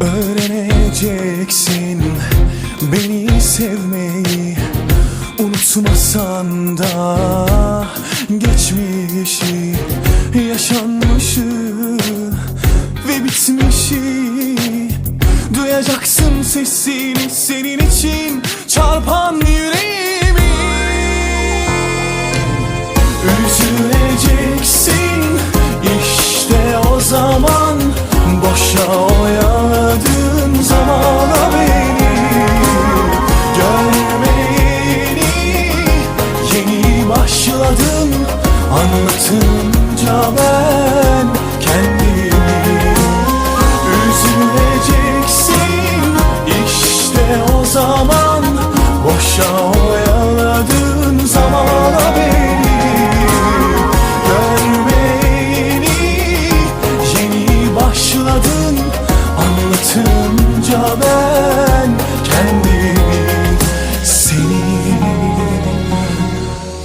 Öğreneceksin beni sevmeyi. Unutmasan da geçmişi Yaşanmışı ve bitmişi. Duyacaksın sesini senin için. Çarpan yüreği Anlatınca ben kendimi Üzüleceksin. İşte o zaman Boşa oyaladığın zamana beni Görmeyeni yeni başladın. Anlatınca ben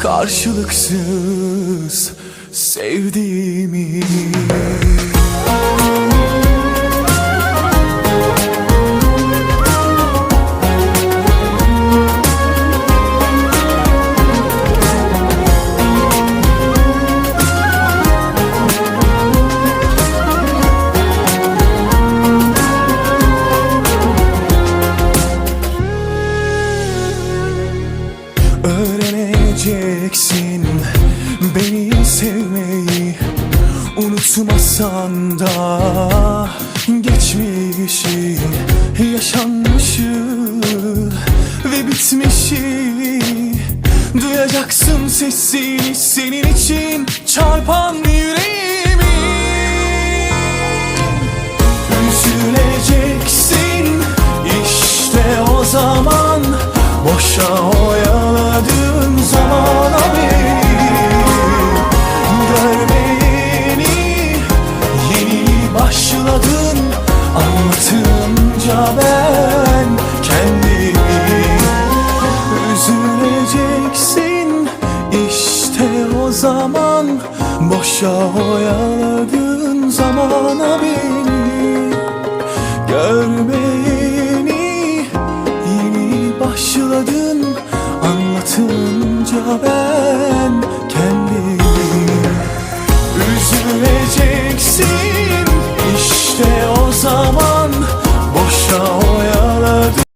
karşılıksız sevdiğimi Öğreneceksin beni sevmeyi Unutmasan da geçmişi Yaşanmışı ve bitmişi Duyacaksın sesini senin için çarpan yüreğimi zaman Boşa oyaladığın zamana beni. Görmeyeni yeni başladın. Anlatınca ben kendimi Üzüleceksin